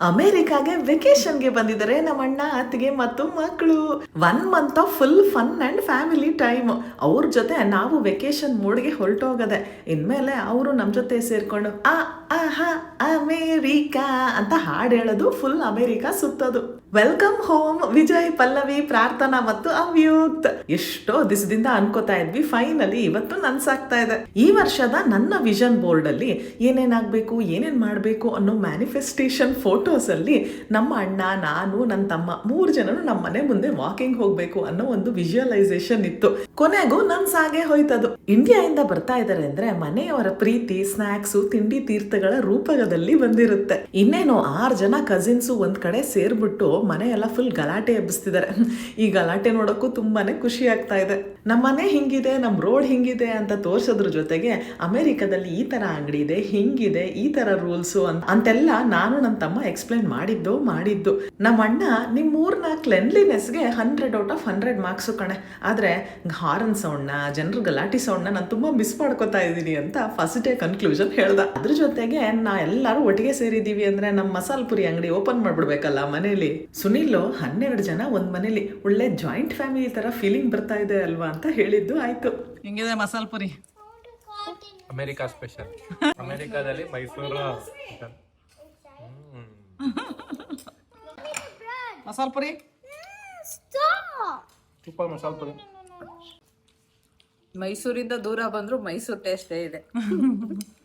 ಅಮೆರಿಕಾಗೆ ವೆಕೇಶನ್ಗೆ ಬಂದಿದ್ದಾರೆ. ನಮ್ಮ ಅಣ್ಣ, ಅತ್ತಿಗೆ ಮತ್ತು ಮಕ್ಕಳು. One month of full fun and family time ಅವ್ರ ಜೊತೆ ನಾವು ವೆಕೇಶನ್ ಮೂಡ್ಗೆ ಹೊರಟೋಗದೆ. ಇನ್ಮೇಲೆ ಅವರು ನಮ್ಮ ಜೊತೆ ಸೇರ್ಕೊಂಡು, ಆ ಆಹಾ ಅಮೇರಿಕಾ ಅಂತ ಹಾಡು ಹೇಳೋದು ಫುಲ್ ಅಮೇರಿಕಾ ಸುತ್ತೋದು. ವೆಲ್ಕಮ್ ಹೋಮ್ ವಿಜಯ್ ಪಲ್ಲವಿ, ಪ್ರಾರ್ಥನಾ ಮತ್ತು ಅವ್ಯೂತ್. ಎಷ್ಟೋ ದಿಸದಿಂದ ಅನ್ಕೋತಾ ಇದ್ವಿ. ಫೈನಲಿ ಇವತ್ತು ನನ್ಸಾಗ್ತಾ ಇದೆ. ಈ ವರ್ಷದ ನನ್ನ ವಿಷನ್ ಬೋರ್ಡ್ ಅಲ್ಲಿ ಏನೇನಾಗಬೇಕು, ಏನೇನ್ ಮಾಡಬೇಕು ಅನ್ನೋ ಮ್ಯಾನಿಫೆಸ್ಟೇಷನ್ ಫೋಟೋಸ್ ಅಲ್ಲಿ ನಮ್ಮ ಅಣ್ಣ, ನಾನು ನನ್ನ ತಮ್ಮ ಮೂರು ಜನನು ನಮ್ಮ ಮನೆ ಮುಂದೆ ವಾಕಿಂಗ್ ಹೋಗ್ಬೇಕು ಅನ್ನೋ ಒಂದು ವಿಜುವಲೈಸೇಷನ್ ಇತ್ತು. ಕೊನೆಗೂ ನನ್ ಸಾಗೆ ಹೋಯ್ತದು. ಇಂಡಿಯಾದಿಂದ ಬರ್ತಾ ಇದ್ದಾರೆ ಅಂದ್ರೆ ಮನೆಯವರ ಪ್ರೀತಿ ಸ್ನಾಕ್ಸ್ ತಿಂಡಿ ತೀರ್ಥಗಳ ರೂಪಕದಲ್ಲಿ ಬಂದಿರುತ್ತೆ. ಇನ್ನೇನು ಆರು ಜನ ಕಸಿನ್ಸು ಒಂದ್ ಕಡೆ ಸೇರ್ಬಿಟ್ಟು ಮನೆ ಎಲ್ಲ ಫುಲ್ ಗಲಾಟೆ ಎಬ್ಬಿಸ್ತಿದ್ದಾರೆ ಈ ಗಲಾಟೆ ನೋಡೋಕ್ಕೂ ತುಂಬಾನೇ ಖುಷಿ ಆಗ್ತಾ ಇದೆ. ನಮ್ಮ ಮನೆ ಹಿಂಗಿದೆ ನಮ್ಮ ರೋಡ್ ಹಿಂಗಿದೆ ಅಂತ ತೋರ್ಸೋದ್ರ ಜೊತೆಗೆ ಅಮೆರಿಕದಲ್ಲಿ ಈ ತರ ಅಂಗಡಿ ಇದೆ, ಹಿಂಗಿದೆ, ಈ ತರ ರೂಲ್ಸು ಅಂತ ಅಂತೆಲ್ಲ ನಾನು ನನ್ನ ತಮ್ಮ ಎಕ್ಸ್ಪ್ಲೈನ್ ಮಾಡಿದ್ದು ಮಾಡಿದ್ದು. ನಮ್ಮ ಅಣ್ಣ ನಿಮ್ಮ ಊರ್ನ ಕ್ಲೆನ್ಲಿನೆಸ್ಗೆ hundred out of hundred marks ಕಣೆ. ಆದರೆ ಹಾರನ್ ಸೌಂಡ್ನ ಜನರ ಗಲಾಟಿ ಸೌಂಡ್ನ ನಾನು ತುಂಬ ಮಿಸ್ ಮಾಡ್ಕೋತಾ ಇದ್ದೀನಿ ಅಂತ ಫಸ್ಟ್ ಡೇ ಕನ್ಕ್ಲೂಷನ್ ಹೇಳ್ದ. ಅದ್ರ ಜೊತೆಗೆ ನಾ ಎಲ್ಲರೂ ಒಟ್ಟಿಗೆ ಸೇರಿದ್ದೀವಿ ಅಂದ್ರೆ ನಮ್ಮ ಮಸಾಲ್ ಪುರಿ ಅಂಗಡಿ ಓಪನ್ ಮಾಡ್ಬಿಡ್ಬೇಕಲ್ಲ ಮನೇಲಿ. ಸುನಿಲ್ ಹನ್ನೆರಡು ಜನ ಒಂದ್ ಮನೇಲಿ. ಒಳ್ಳೆ ಜಾಯಿಂಟ್ ಫ್ಯಾಮಿಲಿ ತರ ಫೀಲಿಂಗ್ ಬರ್ತಾ ಇದೆ ಅಲ್ವಾ ಅಂತ ಹೇಳಿದ್ದು ಆಯ್ತು. ಹೆಂಗಿದೆ ಮಸಾಲ್ ಪುರಿ? ಅಮೆರಿಕಾ ಸ್ಪೆಷಲ್ ಅಮೆರಿಕಾದಲ್ಲಿ ಮೈಸೂರು ಮಸಾಲ ಪುರಿ? ಸೂಪರ್ ಮಸಾಲ ಪುರಿ. ಮೈಸೂರಿಂದ ದೂರ ಬಂದ್ರು ಮೈಸೂರು ಟೇಸ್ಟೇ ಇದೆ.